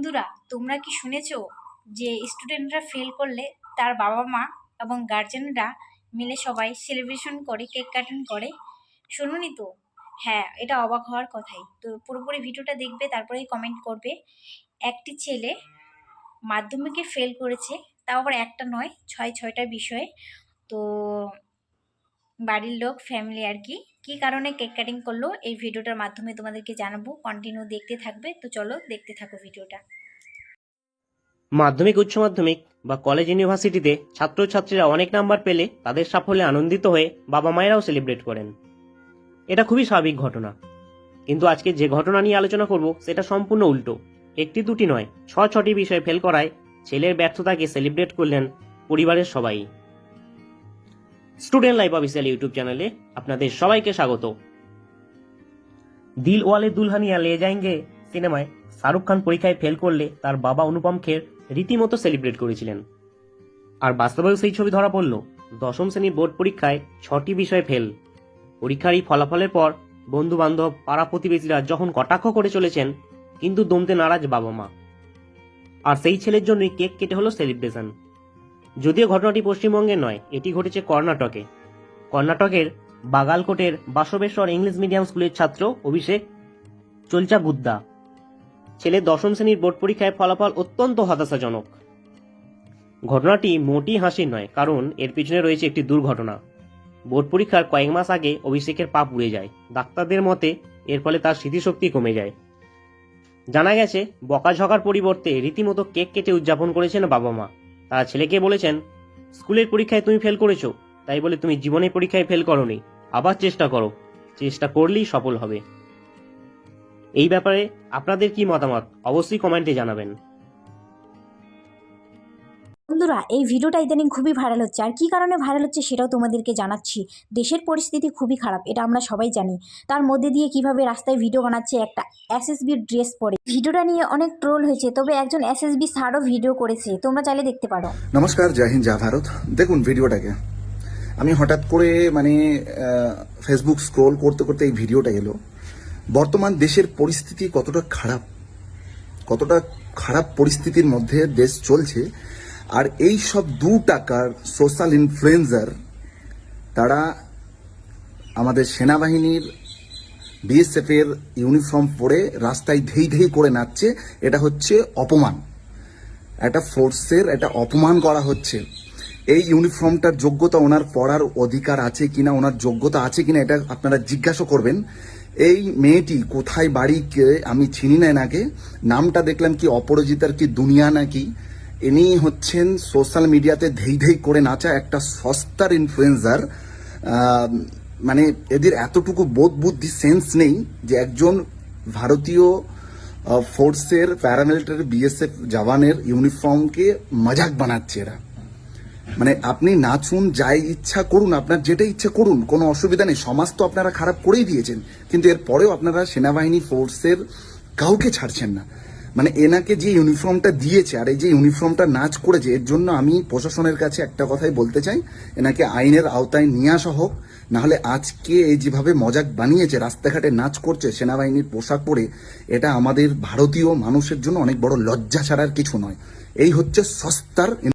বন্ধুরা, তোমরা কি শুনেছ যে স্টুডেন্টরা ফেল করলে তার বাবা মা এবং গার্জেনরা মিলে সবাই সেলিব্রেশন করে কেক কাটিং করে? শুনুনি তো? হ্যাঁ এটা অবাক হওয়ার কথাই। তো পুরোপুরি ভিডিওটা দেখবে, তারপরেই কমেন্ট করবে। একটি ছেলে মাধ্যমিকে ফেল করেছে, তাও আবার একটা নয়, ছয়, ছয়টা বিষয়ে। তো বাড়ির লোক ফ্যামিলি আর কি কী কারণে কেক কাটিং করল, এই ভিডিওটার মাধ্যমে তোমাদেরকে জানাব। কন্টিনিউ দেখতে থাকবে, তো চলো দেখতে থাকো ভিডিওটা। মাধ্যমিক, উচ্চ মাধ্যমিক বা কলেজ ইউনিভার্সিটিতে ছাত্রছাত্রীরা অনেক নাম্বার পেলে তাদের সাফল্যে আনন্দিত হয়ে বাবা মায়েরাও সেলিব্রেট করেন। এটা খুবই স্বাভাবিক ঘটনা। কিন্তু আজকে যে ঘটনা নিয়ে আলোচনা করব, সেটা সম্পূর্ণ উল্টো। একটি দুটি নয় ছ ছটি বিষয়ে ফেল করায় ছেলের ব্যর্থতাকে সেলিব্রেট করলেন পরিবারের সবাই। স্টুডেন্ট লাইফ অফিসিয়াল ইউটিউব চ্যানেলে আপনাদের সবাইকে স্বাগত। দিল ওয়ালে দুলহানিয়া লে যায়েঙ্গে সিনেমায় শাহরুখ খান পরীক্ষায় ফেল করলে তার বাবা অনুপম খের রীতিমতো সেলিব্রেট করেছিলেন। আর বাস্তবেও সেই ছবি ধরা পড়ল। দশম শ্রেণির বোর্ড পরীক্ষায় ছটি বিষয়ে ফেল পরীক্ষার এই ফলাফলের পর বন্ধু বান্ধব পাড়া প্রতিবেশীরা যখন কটাক্ষ করে চলেছেন, কিন্তু দমতে নারাজ বাবা মা আর সেই ছেলের জন্যই কেক কেটে হলো সেলিব্রেশন যদিও ঘটনাটি পশ্চিমবঙ্গে নয়, এটি ঘটেছে কর্ণাটকে। কর্ণাটকের বাগালকোটের বাসবেশ্বর ইংলিশ মিডিয়াম স্কুলের ছাত্র অভিষেক চলচা গুদ্দা ছেলে দশম শ্রেণির বোর্ড পরীক্ষায় ফলাফল অত্যন্ত হতাশাজনক। ঘটনাটি মোটেই হাসির নয়, কারণ এর পিছনে রয়েছে একটি দুর্ঘটনা। বোর্ড পরীক্ষার কয়েক মাস আগে অভিষেকের পা পুড়ে যায়। ডাক্তারদের মতে, এর ফলে তার স্মৃতিশক্তি কমে যায়। জানা গেছে, বকাঝকার পরিবর্তে রীতিমতো কেক কেটে উদযাপন করেছেন বাবা মা। তারা ছেলেকে বলেছেন, স্কুলের পরীক্ষায় তুমি ফেল করেছ, তাই বলে তুমি জীবনের পরীক্ষায় ফেল করনি। আবার চেষ্টা করো। চেষ্টা করলেই সফল হবে। এই ব্যাপারে আপনাদের কি মতামত? অবশ্যই কমেন্টে জানাবেন। বন্ধুরা, এই ভিডিওটা ইদানিং খুবই ভাইরাল হচ্ছে। আর কী কারণে ভাইরাল হচ্ছে সেটাও তোমাদেরকে জানাচ্ছি। দেশের পরিস্থিতি খুবই খারাপ, এটা আমরা সবাই জানি। তার মধ্যে দিয়ে কীভাবে রাস্তায় ভিডিও বানাচ্ছে একটা এসএসবির ড্রেস পরে। ভিডিওটা নিয়ে অনেক ট্রোল হয়েছে, তবে একজন এসএসবি স্যারও ভিডিও করেছে। তোমরা চাইলে দেখতে পারো। নমস্কার, জয় হিন্দ, জয় ভারত। দেখুন ভিডিওটাকে আমি হঠাৎ করে মানে ফেসবুক স্ক্রোল করতে করতে এই ভিডিওটা এলো। বর্তমান দেশের পরিস্থিতি কতটা খারাপ কতটা খারাপ পরিস্থিতির মধ্যে দেশ চলছে আর এই সব দু টাকার সোশ্যাল ইনফ্লুয়েন্সার তারা আমাদের সেনাবাহিনীর বিএসএফ এর ইউনিফর্ম পরে রাস্তায় ধেই ধেই করে নাচছে, এটা হচ্ছে অপমান। একটা ফোর্সের একটা অপমান করা হচ্ছে। এই ইউনিফর্মটার যোগ্যতা ওনার পড়ার অধিকার আছে কিনা, ওনার যোগ্যতা আছে কিনা, এটা আপনারা জিজ্ঞাসা করবেন। এই মেয়েটি কোথায়, বাড়ি আমি চিনি না এনাকে নামটা দেখলাম কি অপরাজিতার কি দুনিয়া নাকি? ইনি হচ্ছেন সোশ্যাল মিডিয়াতে ধেই ধেই করে নাচা একটা সস্তার ইনফ্লুয়েন্সার মানে এদের এতটুকু বোধ বুদ্ধি সেন্স নেই যে একজন ভারতীয় ফোর্সের প্যারামিলিটারি বিএসএফ জওয়ানের ইউনিফর্মকে মজাক বানাচ্ছে এরা। মানে আপনি নাচুন, যাই ইচ্ছা করুন, আপনার যেটা ইচ্ছা করুন, কোনো অসুবিধা নেই, সমাজ তো আপনারা খারাপ করেই দিয়েছেন। কিন্তু এর পরেও আপনারা সেনাবাহিনী ফোর্সের কাউকে ছাড়ছেন না। মানে এনাকে যে ইউনিফর্মটা দিয়েছে আর এই যে ইউনিফর্মটা নাচ করেছে, এর জন্য আমি প্রশাসনের কাছে একটা কথাই বলতে চাই। এনাকে আইনের আওতায় নিয়ে আসা হোক, নাহলে আজকে এই যেভাবে মজাক বানিয়েছে, রাস্তাঘাটে নাচ করছে, সেনাবাহিনীর পোশাক পরে, এটা আমাদের ভারতীয় মানুষের জন্য অনেক বড় লজ্জা ছাড়ার কিছু নয়। এই হচ্ছে সস্তার